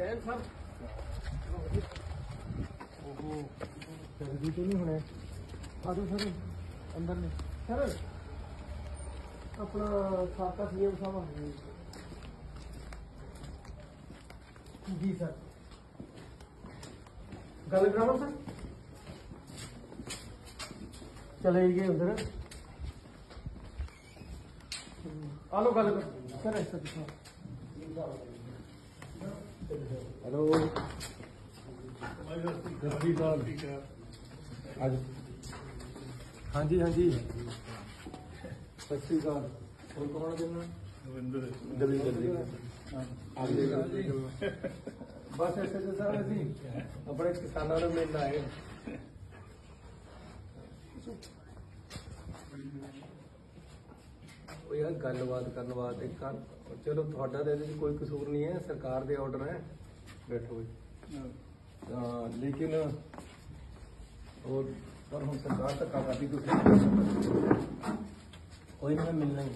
Jain sir ਉਹ ਜਲਦੀ ਤੋਂ ਨਹੀਂ ਹੋਣੇ ਆਜੋ ਸਰ ਅੰਦਰ ਨੇ ਸਰ ਆਪਣਾ ਸਾਕਾ ਸੀਐਮ ਸਾਹਿਬ ਆ ਗਏ ਜੀ ਸਰ ਗੱਲ ਕਰਾਵਾਂ ਸਰ ਚਲੇ ਗਏ ਉਧਰ ਆਲੋ ਗੱਲ ਕਰ ਸਰ ਇਸ ਤਰ੍ਹਾਂ ਹੈਲੋ। ਸਾਹਿਬ ਹਾਂਜੀ ਹਾਂਜੀ। ਸਤਿ ਸ਼੍ਰੀ ਅਕਾਲ। ਹੋਰ ਕੌਣ ਜਲਦੀ ਜਲਦੀ ਆਜੋ ਬਸ ਐਸੇ ਤੇ ਸਰ ਅਸੀਂ। ਆਪਣੇ ਕਿਸਾਨਾਂ ਨੂੰ ਮਿਲਣ ਆਏ। ਉਹ ਗੱਲਬਾਤ ਕਰਨ ਵਾਸਤੇ ਕਰ ਚਲੋ, ਤੁਹਾਡਾ ਤਾਂ ਇਹਦੇ 'ਚ ਕੋਈ ਕਸੂਰ ਨਹੀਂ ਹੈ, ਸਰਕਾਰ ਦੇ ਆਰਡਰ ਹੈ। ਬੈਠੋ ਜੀ। ਤਾਂ ਲੇਕਿਨ ਉਹ ਪਰ ਹੁਣ ਸਰਕਾਰ ਧੱਕਾ ਕਰਦੀ ਤੁਸੀਂ। ਕੋਈ ਨਹੀਂ ਮਿਲਣਾ ਹੀ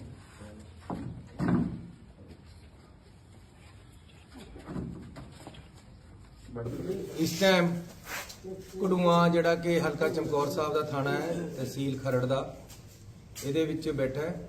ਇਸ ਟਾਈਮ ਕੁੜੂਆ, ਜਿਹੜਾ ਕਿ ਹਲਕਾ ਚਮਕੌਰ ਸਾਹਿਬ ਦਾ ਥਾਣਾ ਹੈ, ਤਹਿਸੀਲ ਖਰੜ ਦਾ, ਇਹਦੇ ਵਿੱਚ ਬੈਠਾ ਹੈ।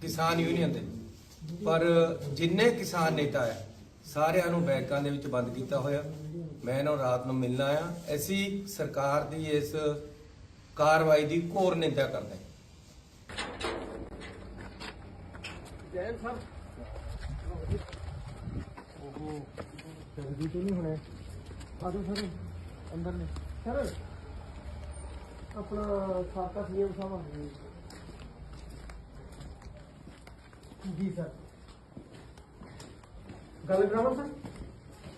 ਕਿਸਾਨ ਯੂਨੀਅਨ ਦੇ ਪਰ ਜਿੰਨੇ ਕਿਸਾਨ ਨੇਤਾ ਹੈ ਸਾਰਿਆਂ ਨੂੰ ਬੈਂਕਾਂ ਦੇ ਵਿੱਚ ਬੰਦ ਕੀਤਾ ਹੋਇਆ ਮੈਂ ਇਹਨਾਂ ਨੂੰ ਰਾਤ ਨੂੰ ਮਿਲਣਾ ਆ ਅਸੀਂ ਸਰਕਾਰ ਦੀ ਇਸ ਕਾਰਵਾਈ ਦੀ ਘੋਰ ਨਿੰਦਾ ਕਰਦੇ ਹਾਂ ਜੈਨ ਸਰ ਉਹ ਜਲਦੀ ਤੋਂ ਨਹੀਂ ਹੋਣੇ ਆਜੋ ਸਰ ਅੰਦਰ ਨੇ ਸਰ ਆਪਣਾ ਸਾਕਾ ਸੀਐਮ ਸਾਹਿਬ ਆ ਗਏ। ਜੀ ਸਰ। ਗੱਲ ਕਰਾਵਾਂ ਸਰ?